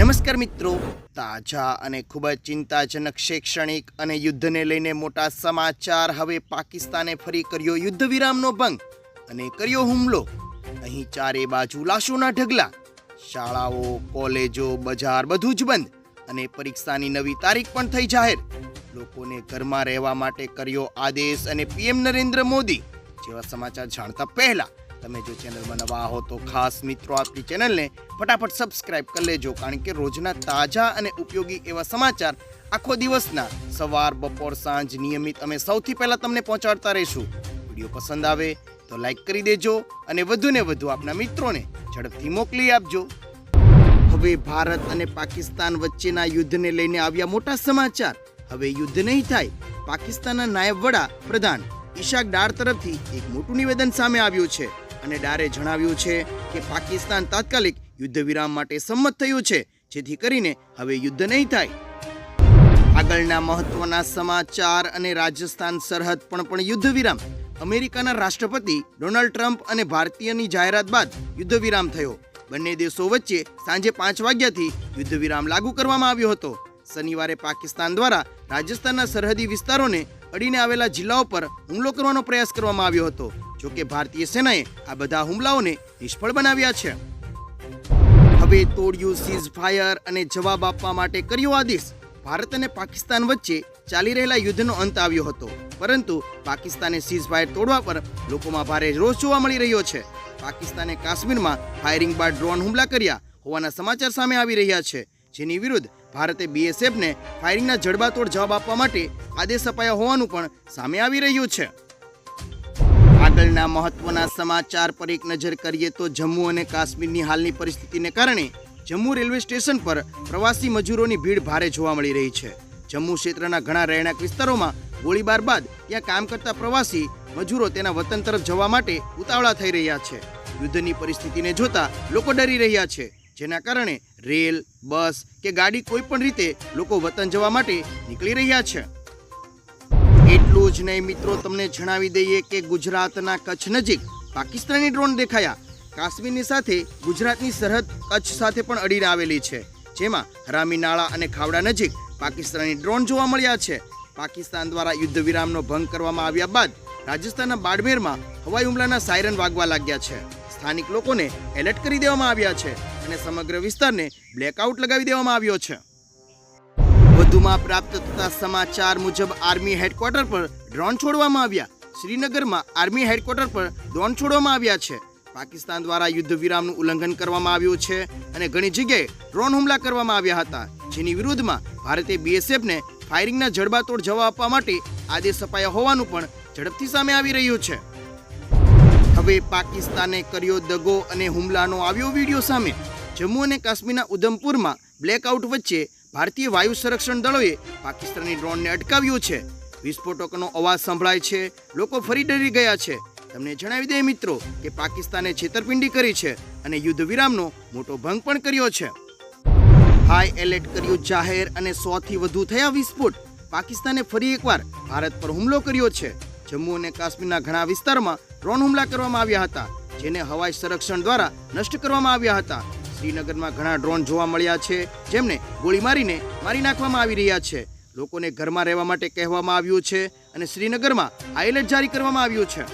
નમસ્કાર મિત્રો. તાજા અને ખૂબ જ ચિંતાજનક શૈક્ષણિક અને યુદ્ધને લઈને મોટા સમાચાર હવે પાકિસ્તાને ફરી કર્યો યુદ્ધ વિરામનો ભંગ અને કર્યો હુમલો. અહીં ચારે બાજુ લાશોના ઢગલા. શાળાઓ, કોલેજો, બજાર બધું જ બંધ અને પરીક્ષાની નવી તારીખ પણ થઈ જાહેર. લોકોને ઘરમાં રહેવા માટે કર્યો આદેશ અને પીએમ નરેન્દ્ર મોદી. જેવા સમાચાર જાણતા પહેલા તમે જો ચેનલમાં નવા હો તો ખાસ મિત્રો આપણી ચેનલને ફટાફટ સબસ્ક્રાઇબ કરી લેજો, કારણ કે રોજના તાજા અને ઉપયોગી એવા સમાચાર આખો દિવસના સવાર, બપોર, સાંજ નિયમિત અમે સૌથી પહેલાં તમને પહોંચાડતા રહીશું. વીડિયો પસંદ આવે તો લાઈક કરી દેજો અને વધુને વધુ આપના મિત્રોને ઝડપથી મોકલી આપજો. હવે ભારત અને પાકિસ્તાન વચ્ચેના યુદ્ધને લઈને આવ્યા મોટા સમાચાર. હવે યુદ્ધ નહીં થાય, પાકિસ્તાનના નાયબ વડા પ્રધાન ઈશાક ડાર તરફથી એક મોટું નિવેદન સામે આવ્યું છે. અને ડારે જણાવ્યું છે કે પાકિસ્તાન તાત્કાલિક યુદ્ધ વિરામ માટે સંમત થયું છે, જેથી કરીને હવે યુદ્ધ નહીં થાય. આગળના મહત્વના સમાચાર અને રાજસ્થાન સરહદ પણ પણ યુદ્ધ વિરામ અમેરિકાના રાષ્ટ્રપતિ ડોનાલ્ડ ટ્રમ્પ અને ભારતીયની જાહેરાત બાદ યુદ્ધ વિરામ થયો. બંને દેશો વચ્ચે સાંજે પાંચ વાગ્યાથી યુદ્ધ વિરામ લાગુ કરવામાં આવ્યો હતો. શનિવારે પાકિસ્તાન દ્વારા રાજસ્થાનના સરહદી વિસ્તારોને અડીને આવેલા જિલ્લાઓ પર હુમલો કરવાનો પ્રયાસ કરવામાં આવ્યો હતો. જોકે ભારતીય સેનાએ આ બધા હુમલાઓને નિષ્ફળ બનાવ્યા છે. હવે તોડ્યું સીઝ ફાયર અને જવાબ આપવા માટે કર્યો આદેશ. ભારત અને પાકિસ્તાન વચ્ચે ચાલી રહેલા યુદ્ધનો અંત આવ્યો હતો. પરંતુ પાકિસ્તાને સીઝ ફાયર તોડવા પર લોકોમાં ભારે રોષ જોવા મળી રહ્યો છે. પાકિસ્તાને કાશ્મીરમાં ફાયરિંગ બાદ ડ્રોન હુમલા કર્યા હોવાના સમાચાર સામે આવી રહ્યા છે. જેની વિરુદ્ધ ભારતે બીએસએફને ફાયરિંગના જડબાતોડ જવાબ આપવા માટે આદેશ અપાયા હોવાનું પણ સામે આવી રહ્યું છે. આગળના મહત્વના સમાચાર પર એક નજર કરીએ તો જમ્મુ અને કાશ્મીરની હાલની પરિસ્થિતિને કારણે જમ્મુ રેલવે સ્ટેશન પર પ્રવાસી મજૂરોની ભીડ ભારે જોવા મળી રહી છે. જમ્મુ ક્ષેત્રના ઘણા રહેણાંક વિસ્તારોમાં ગોળીબાર બાદ ત્યાં કામ કરતા પ્રવાસી મજૂરો તેના વતન તરફ જવા માટે ઉતાવળા થઈ રહ્યા છે. યુદ્ધની પરિસ્થિતિને જોતા લોકો ડરી રહ્યા છે. જેના કારણે રેલ, બસ કે ગાડી કોઈ પણ રીતે લોકો વતન જવા માટે નીકળી રહ્યા છે. એટલું જ નહીં મિત્રો, તમને જણાવી દઈએ કે ગુજરાતના કચ્છ નજીક પાકિસ્તાની ડ્રોન દેખાયા. કાશ્મીરની સાથે ગુજરાતની સરહદ કચ્છ સાથે પણ અડીને આવેલી છે. જેમાં હરામી નાળા અને ખાવડા નજીક પાકિસ્તાની ડ્રોન જોવા મળ્યા છે. પાકિસ્તાન દ્વારા યુદ્ધ વિરામનો ભંગ કરવામાં આવ્યા બાદ રાજસ્થાનના બાડમેરમાં હવાઈ હુમલાના સાયરન વાગવા લાગ્યા છે. સ્થાનિક લોકોને એલર્ટ કરી દેવામાં આવ્યા છે અને સમગ્ર વિસ્તારને બ્લેકઆઉટ લગાવી દેવામાં આવ્યો છે. વધુમાં પ્રાપ્ત થતા સમાચાર મુજબ આર્મી હેડક્વાર્ટર પર ડ્રોન છોડવામાં આવ્યા. શ્રીનગરમાં આર્મી હેડક્વાર્ટર પર ડ્રોન છોડવામાં આવ્યા છે. પાકિસ્તાન દ્વારા યુદ્ધ વિરામનું ઉલ્લંઘન કરવામાં આવ્યું છે અને ઘણી જગ્યાએ ડ્રોન હુમલા કરવામાં આવ્યા હતા. જેની વિરુદ્ધમાં ભારતે બીએસએફને ફાયરિંગના જડબાતોડ જવાબ આપવા માટે આદેશ અપાયા હોવાનું પણ ઝડપથી સામે આવી રહ્યું છે. હવે પાકિસ્તાને કર્યો દગો અને હુમલાનો આવ્યો વીડિયો સામે. જમ્મુ અને કાશ્મીરના ઉધમપુરમાં બ્લેકઆઉટ વચ્ચે ભારતીય વાયુ સંરક્ષણ દળોએ પાકિસ્તાની ડ્રોનને અટકાવ્યું છે. વિસ્ફોટકનો અવાજ સંભળાય છે. લોકો ફરી ડરી ગયા છે. તમને જણાવી દઈએ મિત્રો કે પાકિસ્તાને છેતરપિંડી કરી છે અને યુદ્ધ વિરામનો મોટો ભંગ પણ કર્યો છે. હાઈ એલર્ટ કર્યું જાહેર અને સોથી વધુ થયા વિસ્ફોટ. પાકિસ્તાને ફરી એકવાર ભારત પર હુમલો કર્યો છે. જમ્મુ અને કાશ્મીરના ઘણા વિસ્તારમાં ડ્રોન હુમલા કરવામાં આવ્યા હતા, જેને હવાઈ સંરક્ષણ દ્વારા નષ્ટ કરવામાં આવ્યા હતા. શ્રીનગરમાં ઘણા ડ્રોન જોવા મળ્યા છે, જેમને ગોળી મારીને મારી નાખવામાં આવી રહ્યા છે. લોકોને ઘરમાં રહેવા માટે કહેવામાં આવ્યું છે અને શ્રીનગરમાં આઇલેટ જારી કરવામાં આવ્યું છે.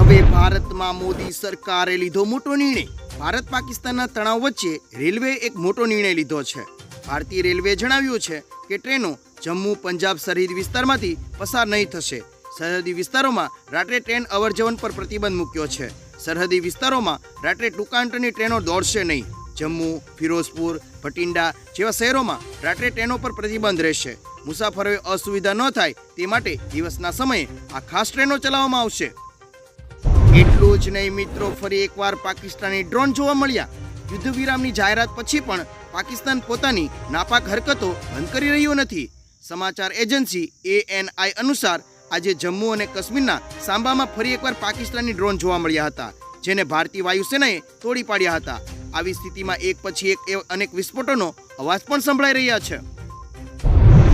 હવે ભારતમાં મોદી સરકારે લીધો મોટો નિર્ણય. ભારત પાકિસ્તાનના તણાવ વચ્ચે રેલવે એક મોટો નિર્ણય લીધો છે. ભારતીય રેલવેએ જણાવ્યું છે કે ટ્રેનો જમ્મુ પંજાબ સરહદી વિસ્તારમાંથી પસાર નહીં થશે. સરહદી વિસ્તારોમાં રાત્રે ટ્રેન અવરજવન પર પ્રતિબંધ મૂક્યો છે. સરહદી વિસ્તારોમાં રાત્રે ટૂંકા અંતરની ટ્રેનો દોડશે નહીં. જમ્મુ, ફિરોઝપુર, ભટિંડા જેવા શહેરોમાં રાત્રે ટ્રેનો પર પ્રતિબંધ રહેશે. મુસાફરોએ અસુવિધા ન થાય તે માટે દિવસના સમયે આ ખાસ ટ્રેનો ચલાવવામાં આવશે. એટલું જ નહીં મિત્રો, ફરી એકવાર પાકિસ્તાની ડ્રોન જોવા મળ્યા. યુદ્ધ વિરામની જાહેરાત પછી પણ પાકિસ્તાન પોતાની નાપાક હરકતો બંધ કરી રહ્યું નથી. સમાચાર એજન્સી એએનઆઈ અનુસાર આજે જમ્મુ અને કાશ્મીરના સાંબામાં ફરી એકવાર પાકિસ્તાની ડ્રોન જોવા મળ્યા હતા, જેને ભારતીય વાયુસેનાએ તોડી પાડ્યા હતા. આવી સ્થિતિમાં એક પછી એક અનેક વિસ્ફોટોનો અવાજ પણ સંભળાઈ રહ્યા છે.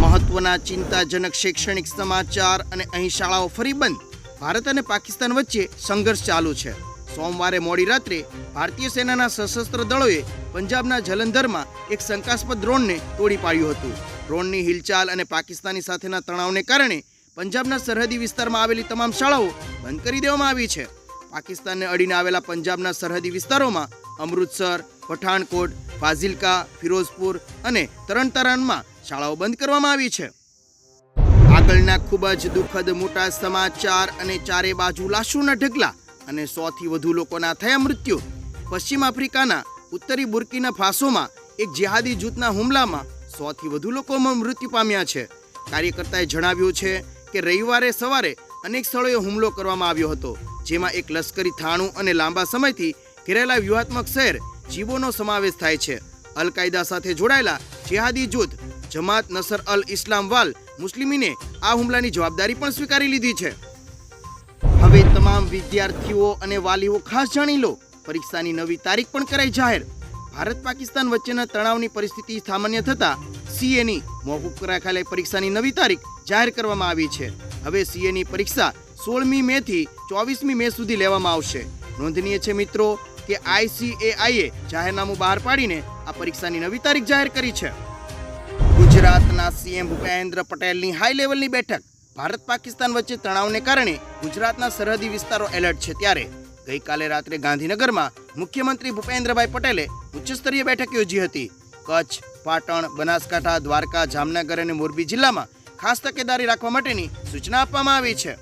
મહત્વના ચિંતાજનક શૈક્ષણિક સમાચાર અને અહીં શાળાઓ ફરી બંધ. ભારત અને પાકિસ્તાન વચ્ચે સંઘર્ષ ચાલુ છે. સોમવારે મોડી રાત્રે ભારતીય સેનાના સશસ્ત્ર દળોએ પંજાબના જલંધરમાં એક શંકાસ્પદ ડ્રોનને તોડી પાડ્યું હતું. ડ્રોનની હિલચાલ અને પાકિસ્તાની સાથેના તણાવને કારણે પંજાબના સરહદી વિસ્તારમાં આવેલી તમામ શાળાઓ બંધ કરી દેવામાં આવી છે. પાકિસ્તાનને અડીને આવેલા પંજાબના સરહદી વિસ્તારોમાં અમૃતસર, પઠાણકોટ, ફાઝિલકા, ફિરોઝપુર અને તરણતારણમાં શાળાઓ બંધ કરવામાં આવી છે. આગળના ખૂબ જ દુઃખદ મોટા સમાચાર અને ચારે બાજુ લાશોના ઢગલા અને સોથી વધુ લોકોના થયા મૃત્યુ. પશ્ચિમ આફ્રિકાના ઉત્તરી બુર્કીના ફાસોમાં એક જેહાદી જૂથના હુમલામાં સોથી વધુ લોકો મૃત્યુ પામ્યા છે. કાર્યકર્તાએ જણાવ્યું છે કે રવિવારે સવારે અનેક સ્થળોએ હુમલો કરવામાં આવ્યો હતો, જેમાં એક લશ્કરી થાણું અને લાંબા સમયથી ઘેરાયેલા વ્યૂહાત્મક શહેર જીબોનો સમાવેશ થાય છે. અલ કાયદા સાથે જોડાયેલા જેહાદી જૂથ જમાત નસર અલ ઇસ્લામ વાલ મુસ્લિમીને આ હુમલાની જવાબદારી પણ સ્વીકારી લીધી છે. હવે તમામ વિદ્યાર્થીઓ અને વાલીઓ ખાસ જાણી લો, પરીક્ષાની નવી તારીખ પણ કરાઈ જાહેર. ભારત પાકિસ્તાન વચ્ચેના તણાવની પરિસ્થિતિ સામાન્ય થતા સીએની મોકૂફ કરાયેલી પરીક્ષાની નવી તારીખ જાહેર કરવામાં આવી છે. હવે સીએની પરીક્ષા સોળમી મે થી ચોવીસમી મે સુધી લેવામાં આવશે. નોંધનીય છે મિત્રો કે આઈસીએઆઈએ જાહેરનામું બહાર પાડીને આ પરીક્ષાની નવી તારીખ જાહેર કરી છે. ગુજરાતના સીએમ ભૂપેન્દ્ર પટેલની હાઈ લેવલની બેઠક. ભારત પાકિસ્તાન વચ્ચે તણાવને કારણે ગુજરાતના સરહદી વિસ્તારો એલર્ટ છે ત્યારે. ગઈકાલે રાત્રે ગાંધીનગરમાં મુખ્યમંત્રી ભૂપેન્દ્રભાઈ પટેલે ઉચ્ચસ્તરીય બેઠક યોજી હતી. કચ્છ, પાટણ, બનાસકાંઠા, દ્વારકા, જામનગર અને મોરબી જિલ્લામાં ખાસ તકેદારી રાખવા માટેની સૂચના આપવામાં આવી છે.